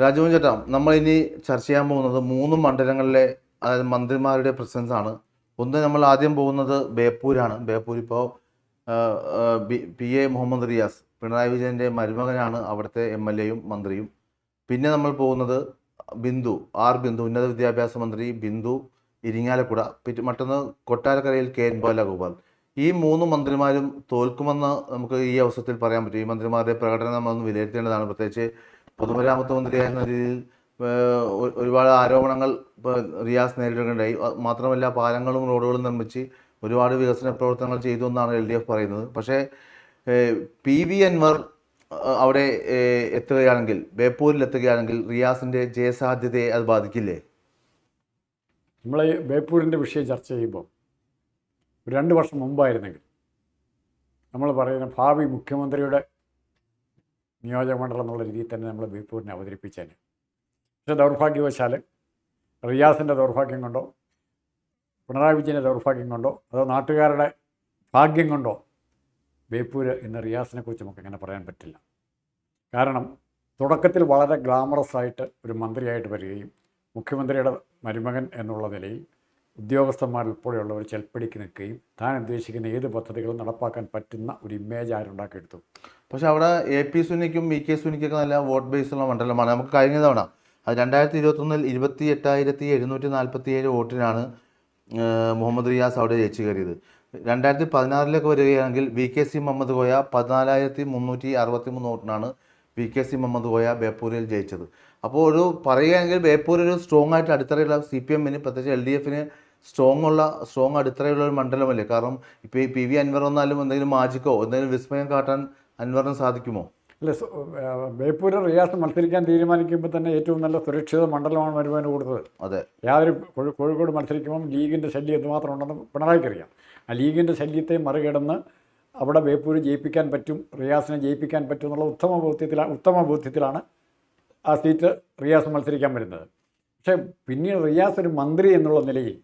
രാജമോഹൻ ചേട്ടാ നമ്മൾ ഇനി ചർച്ച ചെയ്യാൻ പോകുന്നത് മൂന്ന് മണ്ഡലങ്ങളിലെ അതായത് മന്ത്രിമാരുടെ പ്രസൻസ് ആണ്. ഒന്ന് നമ്മൾ ആദ്യം പോകുന്നത് ബേപ്പൂരാണ്. ബേപ്പൂർ ഇപ്പോൾ പി എ മുഹമ്മദ് റിയാസ് പിണറായി വിജയന്റെ മരുമകനാണ് അവിടുത്തെ എം എൽ എയും മന്ത്രിയും. പിന്നെ നമ്മൾ പോകുന്നത് ബിന്ദു ആർ ബിന്ദു ഉന്നത വിദ്യാഭ്യാസ മന്ത്രി ബിന്ദു ഇരിങ്ങാലക്കുട പിന്നെ മറ്റൊന്ന് കൊട്ടാരക്കരയിൽ കെ എൻ ബാലഗോപാൽ. ഈ മൂന്ന് മന്ത്രിമാരും തോൽക്കുമെന്ന് നമുക്ക് ഈ അവസരത്തിൽ പറയാൻ പറ്റും. ഈ മന്ത്രിമാരുടെ പ്രകടനം നമ്മളൊന്ന് വിലയിരുത്തേണ്ടതാണ്. പ്രത്യേകിച്ച് പൊതുമരാമത്ത് മന്ത്രിയായിരുന്ന ഒരുപാട് ആരോപണങ്ങൾ റിയാസ് നേരിടുകയുണ്ടായി മാത്രമല്ല പാലങ്ങളും റോഡുകളും നിർമ്മിച്ച് ഒരുപാട് വികസന പ്രവർത്തനങ്ങൾ ചെയ്തു എന്നാണ് എൽ ഡി എഫ് പറയുന്നത്. പക്ഷേ പി വി അൻവർ അവിടെ എത്തുകയാണെങ്കിൽ ബേപ്പൂരിൽ എത്തുകയാണെങ്കിൽ റിയാസിന്റെ ജയസാധ്യതയെ അത് ബാധിക്കില്ലേ? നമ്മൾ ബേപ്പൂരിന്റെ വിഷയം ചർച്ച ചെയ്യുമ്പോൾ രണ്ട് വർഷം മുമ്പായിരുന്നെങ്കിൽ നമ്മൾ പറയുന്ന ഭാവി മുഖ്യമന്ത്രിയുടെ നിയോജകമണ്ഡലം എന്നുള്ള രീതിയിൽ തന്നെ നമ്മൾ ബേപ്പൂരിനെ അവതരിപ്പിച്ചേനെ. പക്ഷെ ദൗർഭാഗ്യവശാൽ റിയാസിന്റെ ദൗർഭാഗ്യം കൊണ്ടോ പിണറായി വിജയന്റെ ദൗർഭാഗ്യം കൊണ്ടോ അതോ നാട്ടുകാരുടെ ഭാഗ്യം കൊണ്ടോ ബേപ്പൂര് ഇന്ന് റിയാസിനെ കുറിച്ച് നമുക്ക് അങ്ങനെ പറയാൻ പറ്റില്ല. കാരണം തുടക്കത്തിൽ വളരെ ഗ്ലാമറസ് ആയിട്ട് ഒരു മന്ത്രിയായിട്ട് വരികയും മുഖ്യമന്ത്രിയുടെ മരുമകൻ എന്നുള്ള നിലയിൽ ഉദ്യോഗസ്ഥന്മാർ ഉൾപ്പെടെയുള്ളവർ ചെൽപ്പടിക്ക് നിൽക്കുകയും താൻ ഉദ്ദേശിക്കുന്ന ഏത് പദ്ധതികളും നടപ്പാക്കാൻ പറ്റുന്ന ഒരു ഇമേജ് ആരുണ്ടാക്കിയെടുത്തു പക്ഷേ അവിടെ എ പി സുനിക്കും വി കെ സുനിക്കൊക്കെ നല്ല വോട്ട് ബേസുള്ള മണ്ഡലമാണ്. നമുക്ക് കഴിഞ്ഞ തവണ അത് രണ്ടായിരത്തി ഇരുപത്തൊന്നിൽ ഇരുപത്തി എട്ടായിരത്തി എഴുന്നൂറ്റി നാൽപ്പത്തി ഏഴ് വോട്ടിനാണ് മുഹമ്മദ് റിയാസ് അവിടെ ജയിച്ചു കയറിയത്. രണ്ടായിരത്തി പതിനാറിലേക്ക് വരികയാണെങ്കിൽ V K C Muhammad Koya പതിനാലായിരത്തി മുന്നൂറ്റി അറുപത്തി മൂന്ന് വോട്ടിനാണ് V K C Muhammad Koya ബേപ്പൂരിൽ ജയിച്ചത്. അപ്പോൾ ഒരു പറയുകയാണെങ്കിൽ ബേപ്പൂർ ഒരു സ്ട്രോങ് ആയിട്ട് അടിത്തറയുള്ള സി പി എമ്മിന് പ്രത്യേകിച്ച് എൽ ഡി എഫിന് സ്ട്രോങ് ഉള്ള സ്ട്രോങ് അടിത്തറയുള്ള ഒരു മണ്ഡലമല്ലേ? കാരണം ഇപ്പോൾ ഈ പി വി അൻവർ വന്നാലും എന്തെങ്കിലും മാജിക്കോ എന്തെങ്കിലും വിസ്മയം കാട്ടാൻ അൻവറിന് സാധിക്കുമോ? അല്ല ബേപ്പൂര് റിയാസ് മത്സരിക്കാൻ തീരുമാനിക്കുമ്പോൾ തന്നെ ഏറ്റവും നല്ല സുരക്ഷിത മണ്ഡലമാണ് വരുമാനം കൊടുത്തത് അതെ. യാതൊരു കോഴി- കോഴിക്കോട് മത്സരിക്കുമ്പം ലീഗിന്റെ ശല്യം എന്തുമാത്രം ഉണ്ടെന്ന് പിണറായിക്കറിയാം. ആ ലീഗിന്റെ ശല്യത്തെ മറികടന്ന് അവിടെ ബേപ്പൂര് ജയിപ്പിക്കാൻ പറ്റും റിയാസിനെ ജയിപ്പിക്കാൻ പറ്റും എന്നുള്ള ഉത്തമ ബോധ്യത്തിലാണ് ഉത്തമ ബോധ്യത്തിലാണ് ആ സീറ്റ് റിയാസ് മത്സരിക്കാൻ വരുന്നത്. പക്ഷേ പിന്നീട് റിയാസ് ഒരു മന്ത്രി എന്നുള്ള നിലയിൽ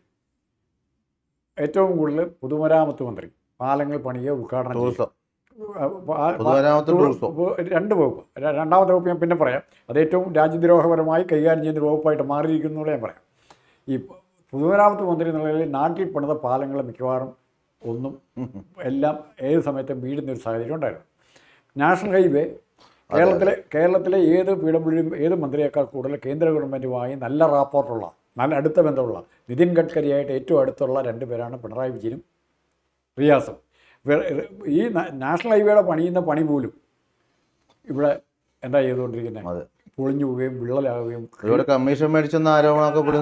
ഏറ്റവും കൂടുതൽ പൊതുമരാമത്ത് മന്ത്രി പാലങ്ങൾ പണിയെ ഉദ്ഘാടനം ചെയ്യും. രണ്ട് വകുപ്പ്. രണ്ടാമത്തെ വകുപ്പ് ഞാൻ പിന്നെ പറയാം. അത് ഏറ്റവും രാജ്യദ്രോഹപരമായി കൈകാര്യം ചെയ്യുന്ന ഒരു വകുപ്പായിട്ട് മാറിയിരിക്കുന്നു ഞാൻ പറയാം. ഈ പൊതുമരാമത്ത് മന്ത്രി എന്നുള്ള നിലയിൽ നാട്ടിൽ പണിത പാലങ്ങൾ മിക്കവാറും ഒന്നും എല്ലാം ഏത് സമയത്തും വീടുന്ന ഒരു സാഹചര്യം ഉണ്ടായിരുന്നു. നാഷണൽ ഹൈവേ കേരളത്തിലെ കേരളത്തിലെ ഏത് പി ഡബ്ല്യു ഏത് മന്ത്രിയേക്കാൾ കൂടുതൽ കേന്ദ്ര ഗവൺമെന്റുമായി നല്ല റാപ്പോർട്ടുള്ള നല്ല അടുത്ത ബന്ധമുള്ള നിതിൻ ഗഡ്കരിയായിട്ട് ഏറ്റവും അടുത്തുള്ള രണ്ട് പേരാണ് പിണറായി വിജയനും റിയാസും. ഈ നാഷണൽ ഹൈവേയുടെ പണിയുന്ന പണി പോലും ഇവിടെ എന്താ ചെയ്തുകൊണ്ടിരിക്കുന്നത്? പൊളിഞ്ഞു പോവുകയും വിള്ളലാവുകയും ഒരുപാട് കമ്മീഷൻ മേടിച്ചെന്ന ആരോപണമൊക്കെ പുള്ളി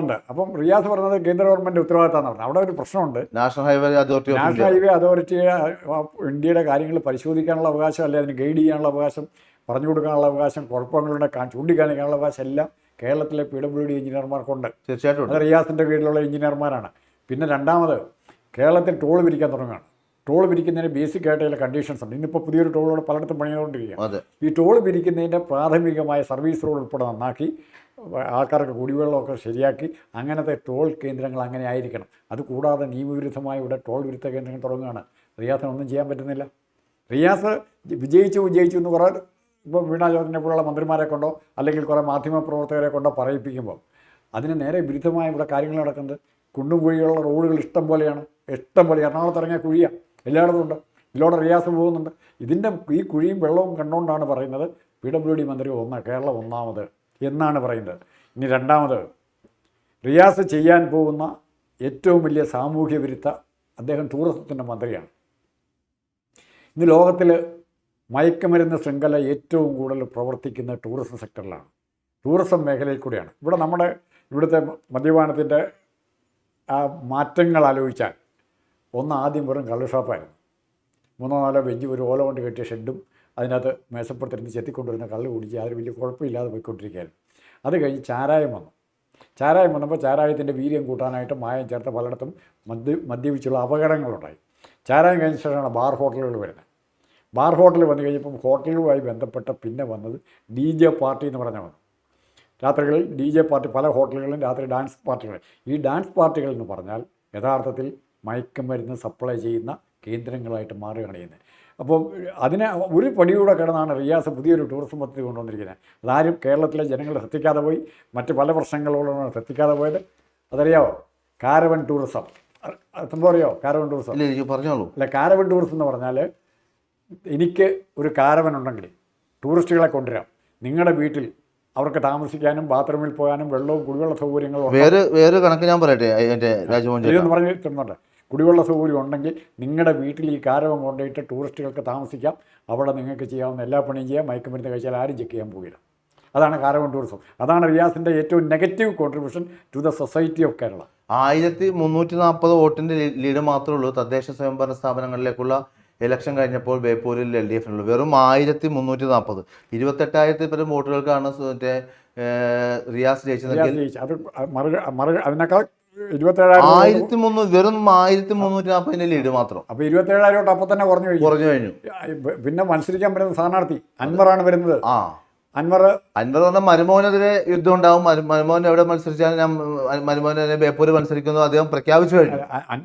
ഉണ്ട്. അപ്പം റിയാസ് പറഞ്ഞത് കേന്ദ്ര ഗവൺമെന്റ് ഉത്തരവാദിത്തമാണ് പറഞ്ഞത് അവിടെ ഒരു പ്രശ്നമുണ്ട്. National highway authority national highway അതോറിറ്റിയുടെ ഇന്ത്യയുടെ കാര്യങ്ങൾ പരിശോധിക്കാനുള്ള അവകാശം അല്ലെ അതിന് ഗൈഡ് ചെയ്യാനുള്ള അവകാശം പറഞ്ഞു കൊടുക്കാനുള്ള അവകാശം കുഴപ്പങ്ങളുടെ ചൂണ്ടിക്കാണിക്കാനുള്ള അവകാശം എല്ലാം കേരളത്തിലെ പി ഡബ്ല്യു ഡി എഞ്ചിനീയർമാർക്കുണ്ട്. തീർച്ചയായിട്ടും റിയാസിന്റെ കീഴിലുള്ള എഞ്ചിനീയർമാരാണ്. പിന്നെ രണ്ടാമത് കേരളത്തിൽ ടോൾ പിരിക്കാൻ തുടങ്ങുകയാണ്. ടോൾ പിരിക്കുന്നതിന് ബേസിക് ആയിട്ടുള്ള കണ്ടീഷൻസ് ഉണ്ട്. ഇന്നിപ്പോൾ പുതിയൊരു ടോളോട് പലയിടത്തും പണിതുകൊണ്ടിരിക്കുക അതെ. ഈ ടോൾ പിരിക്കുന്നതിന്റെ പ്രാഥമികമായ സർവീസ് റോഡ് ഉൾപ്പെടെ നന്നാക്കി ആൾക്കാർക്ക് കുടിവെള്ളമൊക്കെ ശരിയാക്കി അങ്ങനത്തെ ടോൾ കേന്ദ്രങ്ങൾ അങ്ങനെ ആയിരിക്കണം. അത് കൂടാതെ നിയമവിരുദ്ധമായ ഇവിടെ ടോൾ വിരുദ്ധ കേന്ദ്രങ്ങൾ തുടങ്ങുകയാണ്. റിയാസിനൊന്നും ചെയ്യാൻ പറ്റുന്നില്ല. റിയാസ് വിജയിച്ചു വിജയിച്ചു എന്ന് കുറേ ഇപ്പോൾ വീണ ജോർജിനെ പോലുള്ള മന്ത്രിമാരെ കൊണ്ടോ അല്ലെങ്കിൽ കുറേ മാധ്യമ പ്രവർത്തകരെ കൊണ്ടോ പറയിപ്പിക്കുമ്പോൾ അതിന് നേരെ വിരുദ്ധമായ ഇവിടെ കാര്യങ്ങൾ നടക്കുന്നത്. കുണ്ടും കുഴികളുള്ള റോഡുകൾ ഇഷ്ടം പോലെയാണ്. ഇഷ്ടം പോലെ എറണാകുളത്ത് ഇറങ്ങിയ കുഴിയാണ് എല്ലായിടത്തും ഉണ്ട്. ഇതിലൂടെ റിയാസം പോകുന്നുണ്ട്. ഇതിന്റെ ഈ കുഴിയും വെള്ളവും കണ്ടുകൊണ്ടാണ് പറയുന്നത് പി ഡബ്ല്യു ഡി മന്ത്രി ഒന്ന് കേരളം ഒന്നാമത് എന്നാണ് പറയുന്നത്. ഇനി രണ്ടാമത് റിയാസ് ചെയ്യാൻ പോകുന്ന ഏറ്റവും വലിയ സാമൂഹ്യ വിരുദ്ധ അദ്ദേഹം ടൂറിസത്തിന്റെ മന്ത്രിയാണ്. ഇന്ന് ലോകത്തിൽ മയക്കുമരുന്ന് ശൃംഖല ഏറ്റവും കൂടുതൽ പ്രവർത്തിക്കുന്ന ടൂറിസം സെക്ടറിലാണ്. ടൂറിസം മേഖലയിൽ കൂടിയാണ്. ഇവിടെ നമ്മുടെ ഇവിടുത്തെ മദ്യപാനത്തിന്റെ ആ മാറ്റങ്ങൾ ആലോചിച്ചാൽ ഒന്ന് ആദ്യം വെറും കള്ളു ഷോപ്പായിരുന്നു. മൂന്നോ നാലോ ബെഞ്ച് ഒരു ഓല കൊണ്ട് കെട്ടിയ ഷെഡും അതിനകത്ത് മേശപ്പുറത്തിരുന്ന് ചെത്തിക്കൊണ്ടുവരുന്ന കള്ള് കുടിച്ച് അതൊരു വലിയ കുഴപ്പമില്ലാതെ പോയിക്കൊണ്ടിരിക്കുകയായിരുന്നു. അത് കഴിഞ്ഞ് ചാരായം വന്നു. ചാരായം വന്നപ്പോൾ ചാരായത്തിന്റെ വീര്യം കൂട്ടാനായിട്ട് മായം ചേർത്ത പലയിടത്തും മദ്യ മദ്യപിച്ചുള്ള അപകടങ്ങളുണ്ടായി. ചാരായം കഴിഞ്ഞ ശേഷമാണ് ബാർ ഹോട്ടലുകൾ വരുന്നത്. ബാർ ഹോട്ടൽ വന്നു കഴിഞ്ഞപ്പം ഹോട്ടലുമായി ബന്ധപ്പെട്ട പിന്നെ വന്നത് ഡി ജെ പാർട്ടി എന്ന് പറഞ്ഞ വന്നു രാത്രികളിൽ ഡി ജെ പാർട്ടി പല ഹോട്ടലുകളിലും രാത്രി ഡാൻസ് പാർട്ടികൾ. ഈ ഡാൻസ് പാർട്ടികൾ എന്ന് പറഞ്ഞാൽ യഥാർത്ഥത്തിൽ മയക്കുമരുന്ന് സപ്ലൈ ചെയ്യുന്ന കേന്ദ്രങ്ങളായിട്ട് മാറുകയാണ് ചെയ്യുന്നത്. അപ്പം അതിനെ ഒരു പടിയൂടെ കടന്നാണ് റിയാസ് പുതിയൊരു ടൂറിസം പദ്ധതി കൊണ്ടുവന്നിരിക്കുന്നത്. അതാരും കേരളത്തിലെ ജനങ്ങൾ ശ്രദ്ധിക്കാതെ പോയി മറ്റ് പല പ്രശ്നങ്ങളോടാണ് ശ്രദ്ധിക്കാതെ പോയത്. അതറിയാവോ? Caravan tourism. സംഭവം അറിയോ കാരവൻ ടൂറിസം. അല്ല കാരവൻ ടൂറിസം എന്ന് പറഞ്ഞാൽ എനിക്ക് ഒരു കാരവൻ ഉണ്ടെങ്കിൽ ടൂറിസ്റ്റുകളെ കൊണ്ടുവരാം. നിങ്ങളുടെ വീട്ടിൽ അവർക്ക് താമസിക്കാനും ബാത്റൂമിൽ പോകാനും വെള്ളവും കുടിവെള്ള സൗകര്യങ്ങളും. വേറെ വേറെ കണക്ക് ഞാൻ പറയട്ടെ എന്റെ രാജമോഹൻ ഇതെന്ന് പറഞ്ഞ് തരുന്നുണ്ട് കുടിവെള്ള സൗകര്യം ഉണ്ടെങ്കിൽ നിങ്ങളുടെ വീട്ടിൽ ഈ കാരവം കൊണ്ടുപോയിട്ട് ടൂറിസ്റ്റുകൾക്ക് താമസിക്കാം. അവിടെ നിങ്ങൾക്ക് ചെയ്യാവുന്ന എല്ലാ പണിയും ചെയ്യാം. മയക്കുമരുന്ന് കഴിച്ചാൽ ആരും ചെക്ക് ചെയ്യാൻ പോകില്ല. അതാണ് കാരവൻ ടൂറിസം. അതാണ് റിയാസിന്റെ ഏറ്റവും negative contribution to the society of Kerala ആയിരത്തി മുന്നൂറ്റി നാൽപ്പത് വോട്ടിന്റെ ലീഡ് മാത്രമേ ഉള്ളൂ. തദ്ദേശ സ്വയംഭരണ സ്ഥാപനങ്ങളിലേക്കുള്ള ഇലക്ഷൻ കഴിഞ്ഞപ്പോൾ ബേപ്പൂരിൽ എൽ ഡി എഫിനുള്ളൂ വെറും ആയിരത്തി മുന്നൂറ്റി നാൽപ്പത് ഇരുപത്തെട്ടായിരത്തി പേരും വോട്ടുകൾക്കാണ് മറ്റേ റിയാസ് ജയിച്ചത് അതിനേക്കാൾ ആയിരത്തി മുന്നൂറ് വെറും ആയിരത്തി മുന്നൂറ്റി നാൽപ്പതിന്റെ ലീഡ് മാത്രം. അപ്പൊ ഇരുപത്തേഴായിരം തൊട്ട് തന്നെ കുറഞ്ഞു കഴിഞ്ഞു. കുറഞ്ഞു കഴിഞ്ഞു. പിന്നെ മത്സരിക്കാൻ വരുന്ന സ്ഥാനാർത്ഥി അൻവറാണ് വരുന്നത്. ആ. അൻവർ അൻവർ പറഞ്ഞ മരുമോനെതിരെ യുദ്ധം ഉണ്ടാവും. മരു- മരുമോൻ എവിടെ മത്സരിച്ചാലും ഞാൻ മരുമോനെതിരെ ബേപ്പൂർ മത്സരിക്കുന്നു. അദ്ദേഹം പ്രഖ്യാപിച്ചു കഴിഞ്ഞു.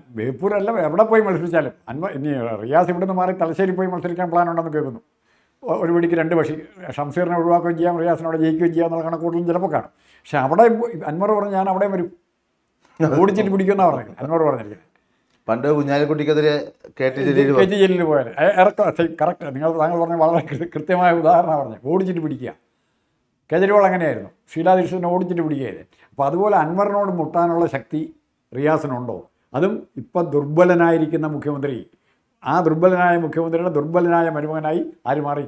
ബേപ്പൂർ അല്ല എവിടെ പോയി മത്സരിച്ചാലും. അൻവർ ഇനി റിയാസ് ഇവിടുന്ന് മാറി തലശ്ശേരി പോയി മത്സരിക്കാൻ പ്ലാൻ ഉണ്ടെന്ന് കേൾക്കുന്നു. ഒരു പിടിക്ക് രണ്ട് പക്ഷി ഷംസീറിനെ ഒഴിവാക്കുകയും ചെയ്യാം റിയാസിനോട് ജയിക്കുകയും ചെയ്യാം എന്നുള്ള കണക്കൂട്ടലും ചിലപ്പോൾ കാണും. പക്ഷെ അവിടെ അൻവർ പറഞ്ഞു ഞാൻ അവിടെ വരും. ഓടിച്ചിട്ട് പിടിക്കുമെന്നാണ് പറഞ്ഞത് അൻവർ പറഞ്ഞിരിക്കുന്നത്. പണ്ട് കുഞ്ഞാലിക്കുട്ടിക്കെതിരെ K T Jaleel K T Jaleel പോയാൽ ഇറക്കം കറക്റ്റ് നിങ്ങൾ താങ്കൾ പറഞ്ഞ വളരെ കൃത്യമായ ഉദാഹരണമാണ് പറഞ്ഞത്. ഓടിച്ചിട്ട് പിടിക്കുക. കേജരിവാൾ അങ്ങനെയായിരുന്നു. ഷീലാ ദീക്ഷിതിനെ ഓടിച്ചിട്ട് പിടിക്കുകയായിരുന്നു. അപ്പോൾ അതുപോലെ അൻവറിനോട് മുട്ടാനുള്ള ശക്തി റിയാസിനുണ്ടോ? അതും ഇപ്പം ദുർബലനായിരിക്കുന്ന മുഖ്യമന്ത്രി. ആ ദുർബലനായ മുഖ്യമന്ത്രിയുടെ ദുർബലനായ മരുമകനായി ആര് മാറി.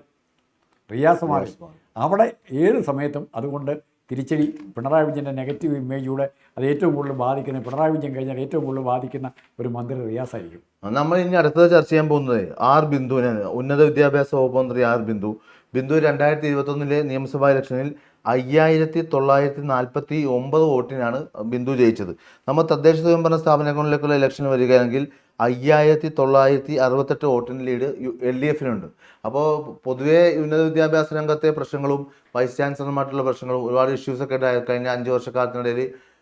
റിയാസ് മാറി. അവിടെ ഏത് സമയത്തും അതുകൊണ്ട് തിരിച്ചടി പിണറായി വിജയന്റെ നെഗറ്റീവ് ഇമേജിലൂടെ അത് ഏറ്റവും കൂടുതൽ ബാധിക്കുന്ന പിണറായി വിജയൻ കഴിഞ്ഞാൽ ഏറ്റവും കൂടുതൽ ബാധിക്കുന്ന ഒരു മന്ത്രി റിയാസ് ആയിരിക്കും. നമ്മൾ ഇനി അടുത്തത് ചർച്ച ചെയ്യാൻ പോകുന്നത് ആർ ബിന്ദുവിനാണ് ഉന്നത വിദ്യാഭ്യാസ വകുപ്പ് മന്ത്രി ആർ ബിന്ദു. ബിന്ദു രണ്ടായിരത്തി ഇരുപത്തൊന്നിലെ നിയമസഭാ ഇലക്ഷനിൽ അയ്യായിരത്തി തൊള്ളായിരത്തി നാൽപ്പത്തി ഒമ്പത് വോട്ടിനാണ് ബിന്ദു ജയിച്ചത്. നമ്മൾ തദ്ദേശ സ്വയംഭരണ സ്ഥാപനങ്ങളിലേക്കുള്ള ഇലക്ഷൻ വരികയാണെങ്കിൽ അയ്യായിരത്തി തൊള്ളായിരത്തി അറുപത്തെട്ട് വോട്ടിന് ലീഡ് എൽ ഡി എഫിനുണ്ട്. അപ്പോൾ പൊതുവേ ഉന്നത വിദ്യാഭ്യാസ രംഗത്തെ പ്രശ്നങ്ങളും വൈസ് ചാൻസലർമായിട്ടുള്ള പ്രശ്നങ്ങളും ഒരുപാട് ഇഷ്യൂസൊക്കെ ഉണ്ടായി. കഴിഞ്ഞ അഞ്ച് വർഷക്കാലത്തിനിടയിൽ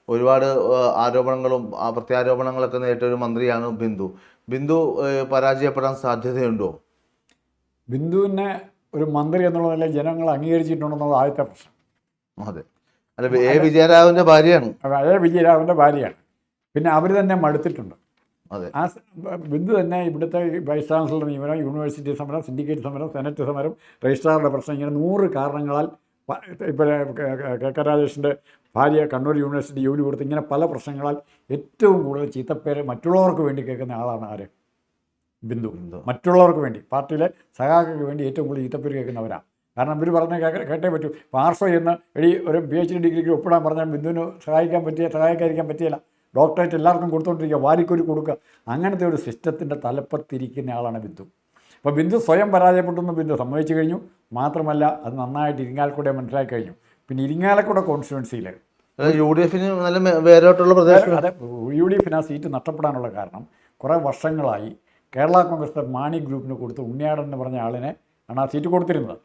ഒരുപാട് ആരോപണങ്ങളും പ്രത്യാരോപണങ്ങളൊക്കെ നേരിട്ട ഒരു മന്ത്രിയാണ് ബിന്ദു. ബിന്ദു പരാജയപ്പെടാൻ സാധ്യതയുണ്ടോ? ബിന്ദുവിനെ ഒരു മന്ത്രി എന്നുള്ള നിലയിൽ ജനങ്ങൾ അംഗീകരിച്ചിട്ടുണ്ടെന്നുള്ള ആദ്യത്തെ പ്രശ്നം. അതെ. അല്ല എ വിജയരാഘവന്റെ ഭാര്യയാണ്. എ വിജയരാഘവന്റെ ഭാര്യയാണ്. പിന്നെ അവർ തന്നെ മടുത്തിട്ടുണ്ട്. ആ ബിന്ദു തന്നെ ഇവിടുത്തെ വൈസ് ചാൻസലർ നിയമനം യൂണിവേഴ്സിറ്റി സമരം സിൻഡിക്കേറ്റ് സമരം സെനറ്റ് സമരം രജിസ്ട്രാറുടെ പ്രശ്നം ഇങ്ങനെ നൂറ് കാരണങ്ങളാൽ ഇപ്പോൾ കെ കെ രാജേഷിന്റെ ഭാര്യ കണ്ണൂർ യൂണിവേഴ്സിറ്റി ജോലി കൊടുത്ത് ഇങ്ങനെ പല പ്രശ്നങ്ങളാൽ ഏറ്റവും കൂടുതൽ ചീത്തപ്പേര് മറ്റുള്ളവർക്ക് വേണ്ടി കേൾക്കുന്ന ആളാണ് ആര്? ബിന്ദു. മറ്റുള്ളവർക്ക് വേണ്ടി. പാർട്ടിയിലെ സഹാക്കൾക്ക് വേണ്ടി ഏറ്റവും കൂടുതൽ ചീത്തപ്പേര് കേൾക്കുന്നവരാണ് കാരണം ഇവർ പറഞ്ഞ കേട്ടേ പറ്റൂ. പാർസോ എന്ന് എടി ഒരു പി എച്ച് ഡി ഡിഗ്രിക്ക് ഒപ്പിടാൻ പറഞ്ഞാൽ ബിന്ദുവിന് സഹായിക്കാൻ പറ്റിയ സഹായിക്കാതിരിക്കാൻ പറ്റിയില്ല. ഡോക്ടറേറ്റ് എല്ലാവർക്കും കൊടുത്തുകൊണ്ടിരിക്കുക വാരിക്കൊരു കൊടുക്കുക. അങ്ങനത്തെ ഒരു സിസ്റ്റത്തിന്റെ തലപ്പത്തിരിക്കുന്ന ആളാണ് ബിന്ദു. അപ്പോൾ ബിന്ദു സ്വയം പരാജയപ്പെട്ടെന്ന് ബിന്ദു സമ്മതിച്ചു കഴിഞ്ഞു. മാത്രമല്ല അത് നന്നായിട്ട് ഇരിങ്ങാലക്കൂടെ മനസ്സിലാക്കി കഴിഞ്ഞു. പിന്നെ ഇരിങ്ങാലക്കൂടെ കോൺസ്റ്റിറ്റ്യുവൻസിയിൽ യു ഡി എഫിന് നല്ല വേരോട്ടുള്ള പ്രദേശം. അതെ യു ഡി എഫിന് ആ സീറ്റ് നഷ്ടപ്പെടാനുള്ള കാരണം കുറേ വർഷങ്ങളായി കേരള കോൺഗ്രസ് മാണി ഗ്രൂപ്പിന് കൊടുത്ത് ഉണ്ണിയാടൻ എന്ന് പറഞ്ഞ ആളിനെ ആണ് ആ സീറ്റ് കൊടുത്തിരുന്നത്.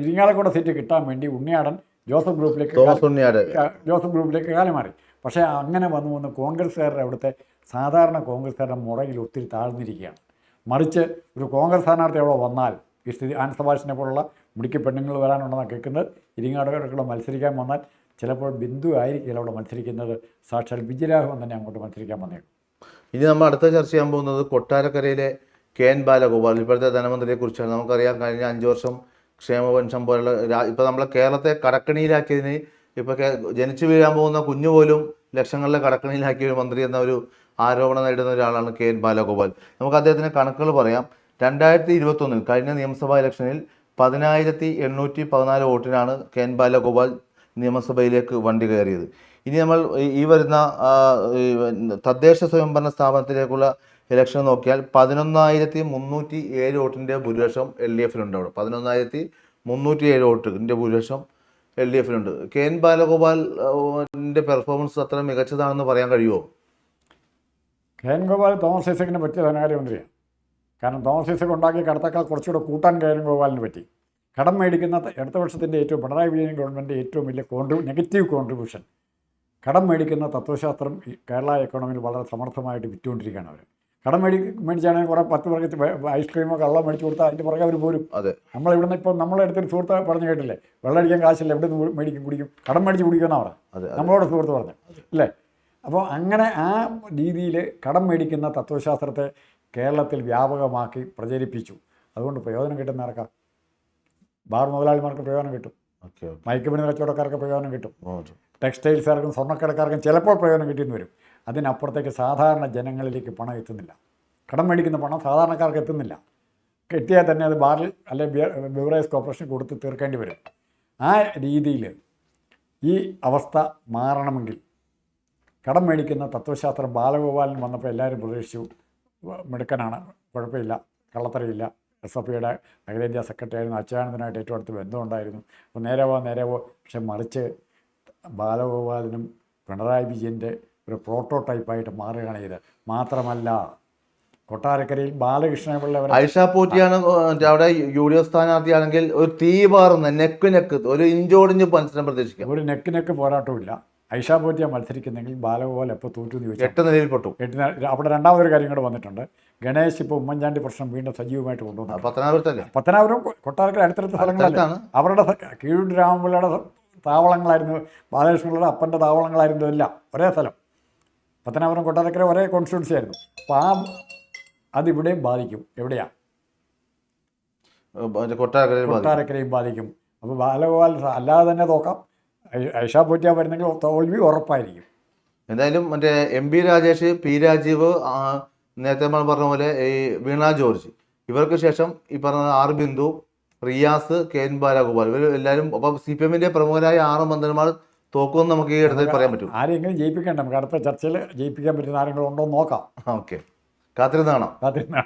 ഇരിങ്ങാലക്കൂടെ സീറ്റ് കിട്ടാൻ വേണ്ടി ഉണ്ണിയാടൻ ജോസഫ് ഗ്രൂപ്പിലേക്ക് ജോസഫ് ഗ്രൂപ്പിലേക്ക് കാലം മാറി. പക്ഷേ അങ്ങനെ വന്നു വന്ന് കോൺഗ്രസ്സുകാരുടെ അവിടുത്തെ സാധാരണ കോൺഗ്രസ്സുകാരുടെ മുറയിൽ ഒത്തിരി താഴ്ന്നിരിക്കുകയാണ്. മറിച്ച് ഒരു കോൺഗ്രസ് സ്ഥാനാർത്ഥി അവിടെ വന്നാൽ ഈ സ്ഥിതി ആൻ സബാഷിനെ പോലുള്ള മുടിക്ക് പെണ്ണുങ്ങൾ വരാനുണ്ടെന്നാണ് കേൾക്കുന്നത്. ഇരിങ്ങാടുകളൊക്കെ മത്സരിക്കാൻ വന്നാൽ ചിലപ്പോൾ ബിന്ദു ആയിരിക്കില്ല അവിടെ മത്സരിക്കുന്നത്. സാക്ഷാൽ വിജയരാഘവൻ തന്നെ അങ്ങോട്ട് മത്സരിക്കാൻ വന്നേക്കും. ഇനി നമ്മൾ അടുത്ത ചർച്ച ചെയ്യാൻ പോകുന്നത് കൊട്ടാരക്കരയിലെ കെ എൻ ബാലഗോപാൽ. ഇപ്പോഴത്തെ ധനമന്ത്രിയെക്കുറിച്ചാണ് നമുക്കറിയാം. കഴിഞ്ഞ അഞ്ച് വർഷം ക്ഷേമപെൻഷൻ പോലുള്ള ഇപ്പോൾ നമ്മളെ കേരളത്തെ കടക്കണിയിലാക്കിയതിന് ഇപ്പൊ ജനിച്ചു വീഴാൻ പോകുന്ന കുഞ്ഞു പോലും ലക്ഷങ്ങളിലെ കടക്കണിയിലാക്കിയ ഒരു മന്ത്രി എന്ന ഒരു ആരോപണം നേരിടുന്ന ഒരാളാണ് കെ എൻ ബാലഗോപാൽ. നമുക്ക് അദ്ദേഹത്തിന്റെ കണക്കുകൾ പറയാം. രണ്ടായിരത്തി ഇരുപത്തൊന്നിൽ കഴിഞ്ഞ നിയമസഭാ ഇലക്ഷനിൽ പതിനായിരത്തി എണ്ണൂറ്റി പതിനാല് വോട്ടിനാണ് കെ എൻ ബാലഗോപാൽ നിയമസഭയിലേക്ക് വണ്ടി കയറിയത്. ഇനി നമ്മൾ ഈ- വരുന്ന തദ്ദേശ സ്വയംഭരണ സ്ഥാപനത്തിലേക്കുള്ള ഇലക്ഷൻ നോക്കിയാൽ പതിനൊന്നായിരത്തി മുന്നൂറ്റി ഏഴ് വോട്ടിന്റെ ഭൂരിപക്ഷം എൽ ഡി എഫിലുണ്ട് അവിടെ. പതിനൊന്നായിരത്തി മുന്നൂറ്റി ഏഴ് വോട്ടിന്റെ ഭൂരിപക്ഷം എൽ ഡി എഫിനുണ്ട് കെ എൻ ബാലഗോപാലിന്റെ പെർഫോമൻസ് അത്ര മികച്ചതാണെന്ന് പറയാൻ കഴിയുമോ കെ എൻ ഗോപാൽ തോമസ് ഐസക്കിന് പറ്റിയ ധനകാര്യമന്ത്രിയാണ് കാരണം തോമസ് ഐസക് ഉണ്ടാക്കിയ കടത്തേക്കാൾ കുറച്ചുകൂടെ കൂട്ടാൻ കെ എൻ ഗോപാലിന് പറ്റി. കടം മേടിക്കുന്ന അടുത്ത വർഷത്തിന്റെ ഏറ്റവും പിണറായി വിജയൻ ഗവൺമെന്റ് ഏറ്റവും വലിയ കോൺട്രി നെഗറ്റീവ് കോൺട്രിബ്യൂഷൻ കടം മേടിക്കുന്ന തത്വശാസ്ത്രം കേരള എക്കോണമിയിൽ വളരെ സമർത്ഥമായിട്ട് വിറ്റുകൊണ്ടിരിക്കുകയാണ് അവർ കടം മേടി മേടിച്ചാണെങ്കിൽ കുറേ പത്ത് പേർക്ക് ഐസ്ക്രീമോ കള്ളം മേടിച്ച് കൊടുത്താൽ അതിന്റെ പുറകെ അവർ പോരും. അതെ. നമ്മൾ ഇവിടുന്ന് ഇപ്പോൾ നമ്മളെ അടുത്തൊരു സുഹൃത്ത് പറഞ്ഞു കേട്ടില്ലേ വെള്ളം അടിക്കാൻ കാശില്ല എവിടെ നിന്ന് മേടിക്കും കുടിക്കും കടം മേടിച്ച് കുടിക്കുമെന്നാണ് പറഞ്ഞത്. അതെ നമ്മളോട് സുഹൃത്ത് പറഞ്ഞു അല്ലേ? അപ്പോൾ അങ്ങനെ ആ രീതിയിൽ കടം മേടിക്കുന്ന തത്വശാസ്ത്രത്തെ കേരളത്തിൽ വ്യാപകമാക്കി പ്രചരിപ്പിച്ചു. അതുകൊണ്ട് പ്രയോജനം കിട്ടുന്ന ആർക്കാം? ബാർ മുതലാളിമാർക്ക് പ്രയോജനം കിട്ടും. മയക്കുമരുന്ന് കച്ചവടക്കാർക്ക് പ്രയോജനം കിട്ടും. ടെക്സ്റ്റൈൽസുകാർക്കും സ്വർണക്കടക്കാർക്കും ചിലപ്പോൾ പ്രയോജനം കിട്ടിയെന്ന് വരും. അതിനപ്പുറത്തേക്ക് സാധാരണ ജനങ്ങളിലേക്ക് പണം എത്തുന്നില്ല. കടം മേടിക്കുന്ന പണം സാധാരണക്കാർക്ക് എത്തുന്നില്ല. കിട്ടിയാൽ തന്നെ അത് ബാറിൽ അല്ലെങ്കിൽ ബിവറേജ് കോർപ്പറേഷൻ കൊടുത്ത് തീർക്കേണ്ടി വരും. ആ രീതിയിൽ ഈ അവസ്ഥ മാറണമെങ്കിൽ കടം മേടിക്കുന്ന തത്വശാസ്ത്രം ബാലഗോപാലൻ വന്നപ്പോൾ എല്ലാവരും പ്രതീക്ഷിച്ചു. മിടുക്കനാണ് കുഴപ്പമില്ല കള്ളത്തരയില്ല എസ് എഫ് ഐയുടെ അഖിലേന്ത്യാ സെക്രട്ടറി ആയിരുന്നു. അച്യുതാനന്ദനായിട്ട് ഏറ്റവും അടുത്ത് ബന്ധമുണ്ടായിരുന്നു. അപ്പോൾ നേരെ പോകാൻ നേരെ പോകാം പക്ഷെ മറിച്ച് ബാലഗോപാലനും പിണറായി വിജയന്റെ ഒരു പ്രോട്ടോടൈപ്പായിട്ട് മാറുകയാണ് ഇത് മാത്രമല്ല കൊട്ടാരക്കരയിൽ ബാലകൃഷ്ണപിള്ള ഐഷ പോറ്റിയാണ് അവിടെ യു ഡി എഫ് സ്ഥാനാർത്ഥിയാണെങ്കിൽ ഒരു തീ പാറുന്ന നെക്ക് നെക്ക് ഒരു ഇഞ്ചോടിഞ്ച് മത്സരം പ്രതീക്ഷിക്കാം. ഒരു നെക്ക് നെക്ക് പോരാട്ടമില്ല ഐഷ പോറ്റിയ മത്സരിക്കുന്നെങ്കിൽ ബാലഗോപാൽ എപ്പോൾ തോറ്റു എന്ന് ചോദിച്ചു എട്ട് നിലയിൽ പെട്ടു. എട്ടിന് അവിടെ രണ്ടാമതൊരു കാര്യം കൂടെ വന്നിട്ടുണ്ട്. ഗണേശ് ഇപ്പോൾ ഉമ്മൻചാണ്ടി പ്രശ്നം വീണ്ടും സജീവമായിട്ട് കൊണ്ടുവന്നു. പത്തനാപുരത്തല്ലേ? പത്തനാപുരം കൊട്ടാരക്കര അടുത്തടുത്ത സ്ഥലങ്ങളാണ് അവരുടെ കീഴൂർ രാമപിള്ളയുടെ താവളങ്ങളായിരുന്നു ബാലകൃഷ്ണപിള്ളയുടെ അപ്പന്റെ താവളങ്ങളായിരുന്നു എല്ലാം ഒരേ സ്ഥലം. പത്തനാപുരം കൊട്ടാരക്കര ഒരേ കോൺസ്റ്റിറ്റ്യൻസി ആയിരുന്നു. അപ്പോൾ ആ അതിവിടെയും ബാധിക്കും. എവിടെയാണ്. കൊട്ടാരക്കരയും ബാധിക്കും. അപ്പോൾ ബാലഗോപാൽ അല്ലാതെ തന്നെ നോക്കാം. ഐഷാ പോറ്റിയ വരുന്നെങ്കിൽ തോൽവി ഉറപ്പായിരിക്കും. എന്തായാലും മറ്റേ M P Rajesh P Rajeev നേരത്തെ നമ്മൾ പറഞ്ഞ പോലെ ഈ വീണ ജോർജ് ഇവർക്ക് ശേഷം ഈ പറഞ്ഞ R Bindu Riyas K N Balagopal ഇവർ എല്ലാവരും അപ്പം സി പി എമ്മിന്റെ പ്രമുഖരായ ആറ് മന്ത്രിമാർ തോക്കുമെന്ന് നമുക്ക് ഈ ഇടത്തിൽ പറയാൻ പറ്റും. ആരെങ്കിലും ജയിപ്പിക്കണ്ട? നമുക്ക് അടുത്ത ചർച്ചയിൽ ജയിപ്പിക്കാൻ പറ്റുന്ന ആരെങ്കിലും ഉണ്ടോ എന്ന് നോക്കാം. ഓക്കെ. കാത്തിരുന്ന് കാണാം. കാത്തിരുന്നാണ്